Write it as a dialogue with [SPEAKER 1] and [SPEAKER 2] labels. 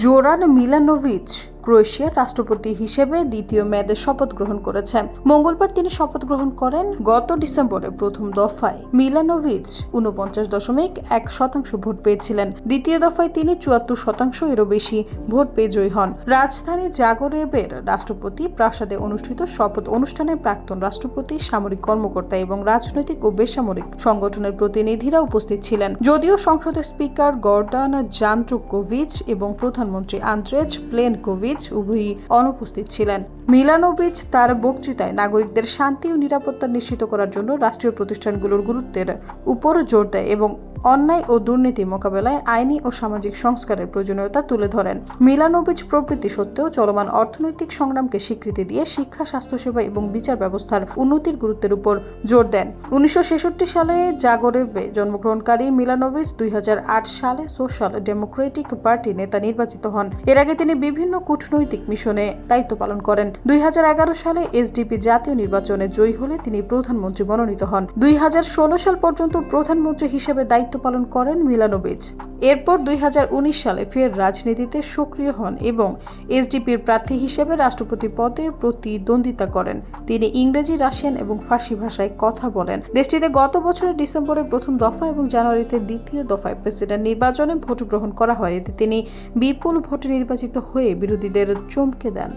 [SPEAKER 1] Zoran Milanovic. ক্রোয়েশিয়ার রাষ্ট্রপতি হিসেবে দ্বিতীয় মেয়াদে শপথ গ্রহণ করেছেন মঙ্গলবার তিনি শপথ গ্রহণ করেন গত ডিসেম্বরে প্রথম দফায়। মিলানোভিচ উনপঞ্চাশ দশমিক এক শতাংশ ভোট পেয়েছিলেন। দ্বিতীয় দফায় তিনি চুয়াত্তর শতাংশ এরও বেশি ভোট পেয়ে জয়ী হন। রাজধানী জাগরেবের রাষ্ট্রপতি প্রাসাদে অনুষ্ঠিত শপথ অনুষ্ঠানে প্রাক্তন রাষ্ট্রপতি, সামরিক কর্মকর্তা এবং রাজনৈতিক ও বেসামরিক সংগঠনের প্রতিনিধিরা উপস্থিত ছিলেন। যদিও সংসদের স্পিকার গর্ডান জান্ট্রুকোভিচ এবং প্রধানমন্ত্রী আন্দ্রেজ প্লেনকোভিচ উভয়ই অনুপস্থিত ছিলেন। মিলানোভিচ তার বক্তৃতায় নাগরিকদের শান্তি ও নিরাপত্তা নিশ্চিত করার জন্য রাষ্ট্রীয় প্রতিষ্ঠানগুলোর গুরুত্বের উপর জোর দেয় এবং অন্যায় ও দুর্নীতি মোকাবেলায় আইনি ও সামাজিক সংস্কারের প্রয়োজনীয়তা তুলে ধরেন। মিলানোভিচ প্রবৃত্তি সত্ত্বেও চলমান অর্থনৈতিক সংগ্রামকে স্বীকৃতি দিয়ে শিক্ষা, স্বাস্থ্যসেবা এবং বিচার ব্যবস্থার উন্নতির গুরুত্বের উপর জোর দেন। উনিশশো ছেষট্টি সালে জাগরেবে জন্মগ্রহণকারী মিলানোভিচ দুই হাজার আট সালে সোশ্যাল ডেমোক্রেটিক পার্টি নেতা নির্বাচিত হন। এর আগে তিনি বিভিন্ন কূটনৈতিক মিশনে দায়িত্ব পালন করেন। দুই হাজার এগারো সালে এসডিপি জাতীয় নির্বাচনে জয়ী হলে তিনি প্রধানমন্ত্রী মনোনীত হন। দুই হাজার ষোলো সাল পর্যন্ত প্রধানমন্ত্রী হিসেবে দায়িত্ব পালন করেন মিলানোবিচ এরপর দুই হাজার উনিশ সালে ফের রাজনীতিতে সক্রিয় হন এবং এসডিপির প্রার্থী হিসেবে রাষ্ট্রপতি পদে প্রতিদ্বন্দ্বিতা করেন। তিনি ইংরেজি, রাশিয়ান এবং ফার্সি ভাষায় কথা বলেন। দেশটিতে গত বছরের ডিসেম্বরে প্রথম দফা এবং জানুয়ারিতে দ্বিতীয় দফায় প্রেসিডেন্ট নির্বাচনে ভোট গ্রহণ করা হয়। এতে তিনি বিপুল ভোটে নির্বাচিত হয়ে বিরোধীদের চমকে দেন।